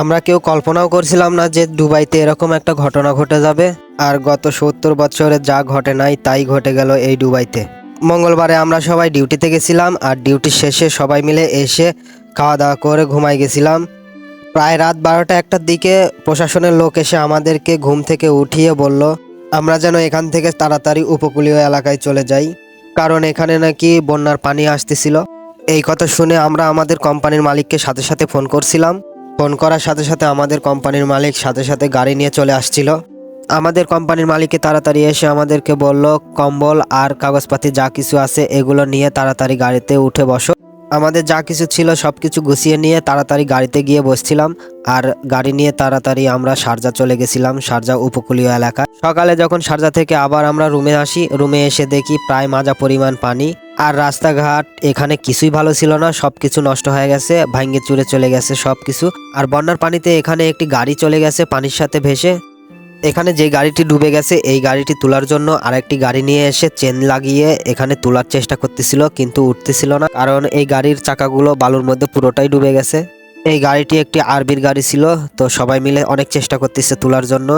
আমরা কেউ কল্পনাও করছিলাম না যে দুবাইতে এরকম একটা ঘটনা ঘটে যাবে। আর গত সত্তর বছরে যা ঘটে নাই তাই ঘটে গেল এই দুবাইতে। মঙ্গলবারে আমরা সবাই ডিউটিতে গেছিলাম আর ডিউটি শেষে সবাই মিলে এসে খাওয়া দাওয়া করে ঘুমাই গেছিলাম। প্রায় রাত বারোটা একটার দিকে প্রশাসনের লোক এসে আমাদেরকে ঘুম থেকে উঠিয়ে বলল, আমরা যেন এখান থেকে তাড়াতাড়ি উপকূলীয় এলাকায় চলে যাই। কারণ এখানে নাকি বন্যার পানি আসতেছিল। এই কথা শুনে আমরা আমাদের কোম্পানির মালিককে সাথে সাথে ফোন করছিলাম। ফোন করার সাথে সাথে আমাদের কোম্পানির মালিক সাথে সাথে গাড়ি নিয়ে চলে আসছিল। আমাদের কোম্পানির মালিককে তাড়াতাড়ি এসে আমাদেরকে বলল, কম্বল আর কাগজপাতি যা কিছু আছে এগুলো নিয়ে তাড়াতাড়ি গাড়িতে উঠে বসো। আমাদের যা কিছু ছিল সব কিছু গুছিয়ে নিয়ে তাড়াতাড়ি গাড়িতে গিয়ে বসছিলাম আর গাড়ি নিয়ে তাড়াতাড়ি আমরা শারজা চলে গেছিলাম, সারজা উপকূলীয় এলাকা সকালে যখন শারজা থেকে আবার আমরা রুমে আসি, রুমে এসে দেখি প্রায় মাজা পরিমাণ পানি। আর রাস্তাঘাট এখানে কিছুই ভালো ছিল না সব কিছু নষ্ট হয়ে গেছে ভাঙ্গে চুরে চলে গেছে সব কিছু আর বন্যার পানিতে এখানে একটি গাড়ি চলে গেছে পানির সাথে ভেসে। এখানে যে গাড়িটি ডুবে গেছে, এই গাড়িটি তোলার জন্য আরেকটি গাড়ি নিয়ে এসে চেন লাগিয়ে এখানে তোলার চেষ্টা করতেছিল, কিন্তু উঠতেছিল না, কারণ এই গাড়ির চাকাগুলো বালুর মধ্যে পুরোটাই ডুবে গেছে। এই গাড়িটি একটি আরবির গাড়ি ছিল, তো সবাই মিলে অনেক চেষ্টা করতেছে তোলার জন্য।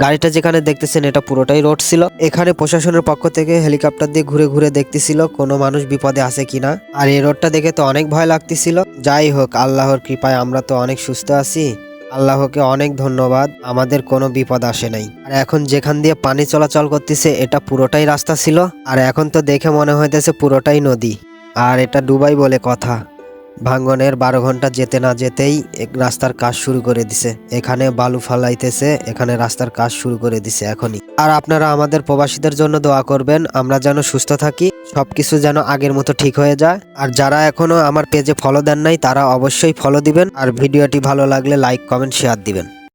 গাড়িটা যেখানে দেখতেছেন এটা পুরোটাই রোড ছিল। এখানে প্রশাসনের পক্ষ থেকে হেলিকপ্টার দিয়ে ঘুরে ঘুরে দেখতেছিল কোনো মানুষ বিপদে আছে কিনা। আর এই রোডটা দেখে তো অনেক ভয় লাগতেছিল। যাই হোক, আল্লাহর কৃপায় আমরা তো অনেক সুস্থ আছি। আল্লাহকে অনেক ধন্যবাদ, আমাদের কোনো বিপদ আসে নাই। আর এখন যেখান দিয়ে পানি চলাচল করতেছে, এটা পুরোটাই রাস্তা ছিল। আর এখন তো দেখে মনে হইতেছে পুরোটাই নদী। আর এটা ডুবাই বলে কথা। ভাঙ্গনের বারো ঘণ্টা যেতে না যেতেই রাস্তার কাজ শুরু করে দিছে। এখানে বালু ফালাইতেছে, এখানে রাস্তার কাজ শুরু করে দিছে এখনই। আর আপনারা আমাদের প্রবাসীদের জন্য দোয়া করবেন, আমরা যেন সুস্থ থাকি, সবকিছু যেন আগের মতো ঠিক হয়ে যায়। আর যারা এখনও আমার পেজে ফলো দেন নাই, তারা অবশ্যই ফলো দিবেন। আর ভিডিওটি ভালো লাগলে লাইক কমেন্ট শেয়ার দিবেন।